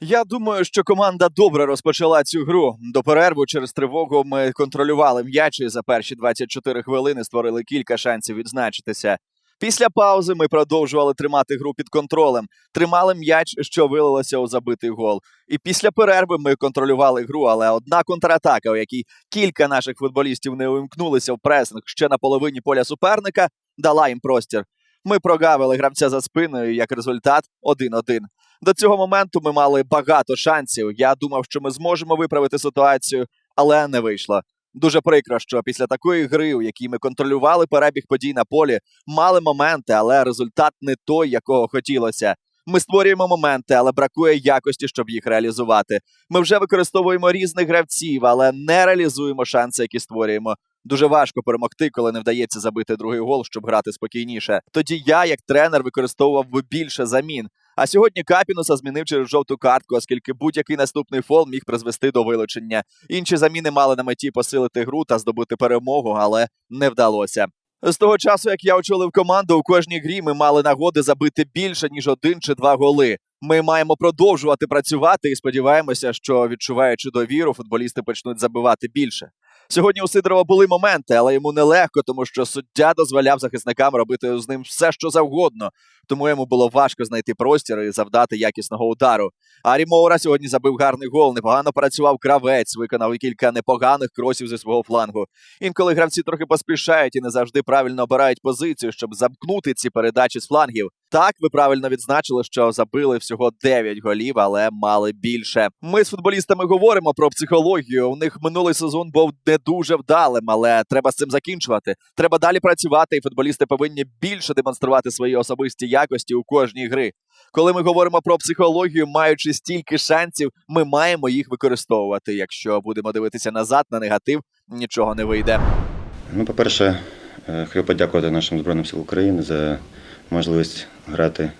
Я думаю, що команда добре розпочала цю гру. До перерву через тривогу ми контролювали м'яч і за перші 24 хвилини створили кілька шансів відзначитися. Після паузи ми продовжували тримати гру під контролем, тримали м'яч, що вилилося у забитий гол. І після перерви ми контролювали гру, але одна контратака, у якій кілька наших футболістів не увімкнулися в пресинг ще на половині поля суперника, дала їм простір. Ми прогавили гравця за спиною, як результат 1-1. До цього моменту ми мали багато шансів. Я думав, що ми зможемо виправити ситуацію, але не вийшло. Дуже прикро, що після такої гри, у якій ми контролювали перебіг подій на полі, мали моменти, але результат не той, якого хотілося. Ми створюємо моменти, але бракує якості, щоб їх реалізувати. Ми вже використовуємо різних гравців, але не реалізуємо шанси, які створюємо. Дуже важко перемогти, коли не вдається забити другий гол, щоб грати спокійніше. Тоді я, як тренер, використовував би більше замін. А сьогодні Капінуса змінив через жовту картку, оскільки будь-який наступний фол міг призвести до вилучення. Інші заміни мали на меті посилити гру та здобути перемогу, але не вдалося. З того часу, як я очолив команду, у кожній грі ми мали нагоди забити більше ніж один чи два голи. Ми маємо продовжувати працювати і сподіваємося, що відчуваючи довіру, футболісти почнуть забивати більше. Сьогодні у Сидорова були моменти, але йому нелегко, тому що суддя дозволяв захисникам робити з ним все, що завгодно. Тому йому було важко знайти простір і завдати якісного удару. Арі Моура сьогодні забив гарний гол. Непогано працював кравець, виконав і кілька непоганих кросів зі свого флангу. Інколи гравці трохи поспішають і не завжди правильно обирають позицію, щоб замкнути ці передачі з флангів. Так, ви правильно відзначили, що забили всього 9 голів, але мали більше. Ми з футболістами говоримо про психологію. У них минулий сезон був не дуже вдалим, але треба з цим закінчувати. Треба далі працювати, і футболісти повинні більше демонструвати свої особисті якості у кожній гри. Коли ми говоримо про психологію, маючи стільки шансів, ми маємо їх використовувати. Якщо будемо дивитися назад на негатив, нічого не вийде. Ну, по-перше, е, хотів подякувати нашим Збройним сил України за можливість грати,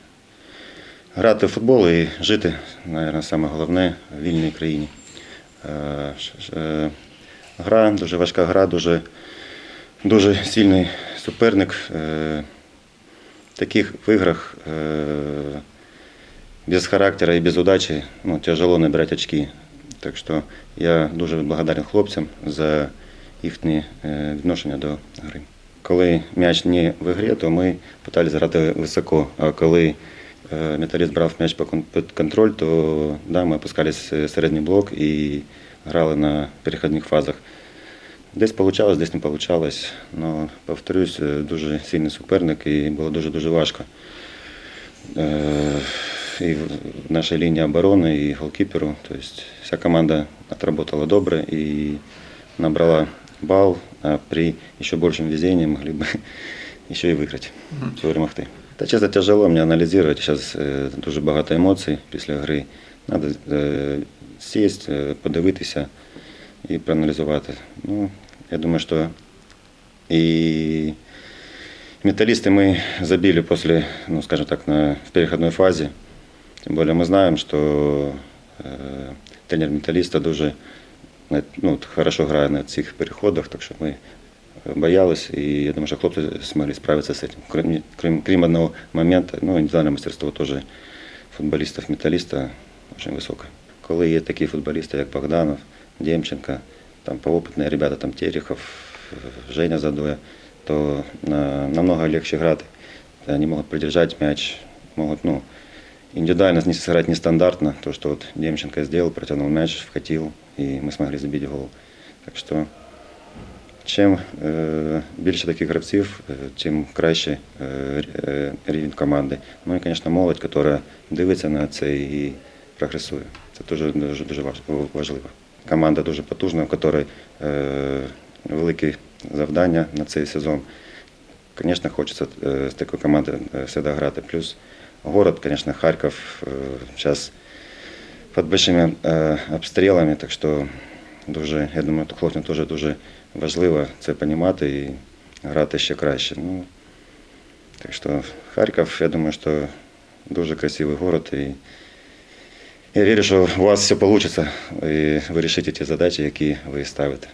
грати в футбол і жити, мабуть, саме головне в вільній країні. Е, е, Гра, дуже важка гра, дуже, дуже сильний суперник. В таких іграх е, без характера і без удачі ну, тяжело набирати очки. Так що я дуже благодарен хлопцям за їхнє е, відношення до гри. Коли м'яч не в грі, то ми намагалися грати високо. А коли е, металіст брав м'яч під контроль, то да, ми опускались в середній блок і грали на перехідних фазах. Десь вийшло, десь не вийшло. Но, повторюсь, е, дуже сильний суперник і було дуже-дуже важко Е, І в нашій лінії оборони, і голкіперу. Тобто вся команда отработала добре і набрала бал, а при еще большем везении могли бы еще и выиграть, перемогти. Та чесно тяжело мені аналізувати. Зараз е, дуже багато емоцій після гри. Треба е, сісти, е, подивитися і проаналізувати. Ну, я думаю, що і металлисты мы забили после, ну, скажем так, на, в переходной фазе. Тем более мы знаем, что э, тренер металлиста дуже ну, хорошо грає на цих переходах, так що ми боялись, і я думаю, що хлопці змогли справитися з цим. Крім, крім, крім одного моменту, ну, індивідуальне мастерство теж футболістів металіста дуже високе. Коли є такі футболісти, як Богданов, Демченко, там поопитні ребята, там Терехов, Женя Задоя, то на, намного легче грати. Они могут придержать мяч, могут, ну, индивидуально не сыграть нестандартно. То, что вот Демченко сделал, протянул мяч, вкатил, и мы смогли забить гол. Так що, чим е, більше таких гравців, е, тим краще е, р- е, рівень команди. Ну і, звісно, молодь, яка дивиться на це і прогресує. Це дуже, дуже, дуже важ- важливо. Команда дуже потужна, в якої е, великі завдання на цей сезон. Конечно, хочется э, с такой командой э, всегда грати. Плюс город, конечно, Харьков э, сейчас под большими э, обстрілами, так що дуже, я думаю, хлопцям теж дуже важливо це розуміти і грати ще краще. Ну, так що Харків, я думаю, що дуже красивий город. І я вірю, що у вас все вийде і ви вирішите ті задачі, які ви ставите.